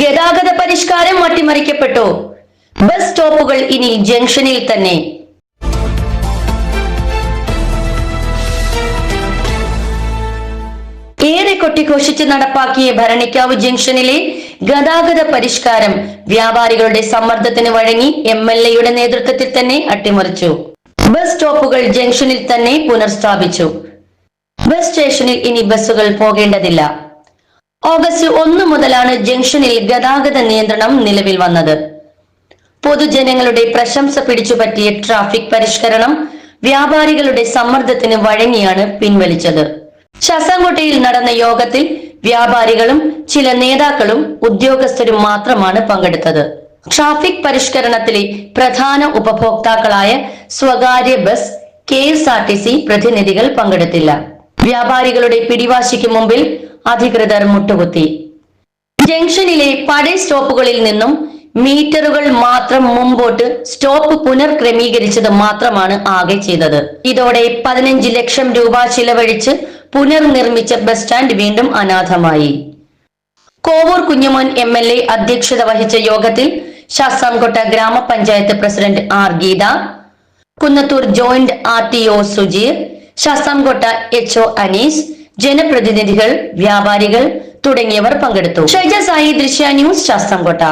ഗതാഗത പരിഷ്കാരം അട്ടിമറിക്കപ്പെട്ടു ബസ് സ്റ്റോപ്പുകൾ ഇനി ജംഗ്ഷനിൽ തന്നെ. ഏറെ കൊട്ടിഘോഷിച്ച് നടപ്പാക്കിയ ഭരണിക്കാവ് ജംഗ്ഷനിലെ ഗതാഗത പരിഷ്കാരം വ്യാപാരികളുടെ സമ്മർദ്ദത്തിന് വഴങ്ങി എം എൽ എയുടെ നേതൃത്വത്തിൽ തന്നെ അട്ടിമറിച്ചു. ബസ് സ്റ്റോപ്പുകൾ ജംഗ്ഷനിൽ തന്നെ പുനർസ്ഥാപിച്ചു ബസ് സ്റ്റേഷനിൽ ഇനി ബസ്സുകൾ പോകേണ്ടതില്ല. ഓഗസ്റ്റ് ഒന്ന് മുതലാണ് ജംഗ്ഷനിൽ ഗതാഗത നിയന്ത്രണം നിലവിൽ വന്നത്. പൊതുജനങ്ങളുടെ പ്രശംസ പിടിച്ചുപറ്റിയ ട്രാഫിക് പരിഷ്കരണം വ്യാപാരികളുടെ സമ്മർദ്ദത്തിന് വഴങ്ങിയാണ് പിൻവലിച്ചത്. ശാസ്താംകോട്ടയിൽ നടന്ന യോഗത്തിൽ വ്യാപാരികളും ചില നേതാക്കളും ഉദ്യോഗസ്ഥരും മാത്രമാണ് പങ്കെടുത്തത്. ട്രാഫിക് പരിഷ്കരണത്തിലെ പ്രധാന ഉപഭോക്താക്കളായ സ്വകാര്യ bus K S R T C പ്രതിനിധികൾ പങ്കെടുത്തില്ല. വ്യാപാരികളുടെ പിടിവാശിക്ക് മുമ്പിൽ അധികൃതർ മുട്ടുകുത്തി. ജംഗ്ഷനിലെ പഴയ സ്റ്റോപ്പുകളിൽ നിന്നും മീറ്ററുകൾ മാത്രം മുമ്പോട്ട് സ്റ്റോപ്പ് പുനർക്രമീകരിച്ചത് മാത്രമാണ് ആകെ ചെയ്തത്. ഇതോടെ പതിനഞ്ച് ലക്ഷം രൂപ ചിലവഴിച്ച് പുനർനിർമ്മിച്ച ബസ് സ്റ്റാൻഡ് വീണ്ടും അനാഥമായി. Kovoor Kunjumon M L A അധ്യക്ഷത വഹിച്ച യോഗത്തിൽ ശാസ്താംകോട്ട ഗ്രാമപഞ്ചായത്ത് president R Geetha Kunnathur joint R T O Sujeer Sasthamkotta H O Anees ജനപ്രതിനിധികൾ വ്യാപാരികൾ തുടങ്ങിയവർ പങ്കെടുത്തു. ഷൈജ സായി ദൃശ്യ ന്യൂസ് ശാസ്താംകോട്ട.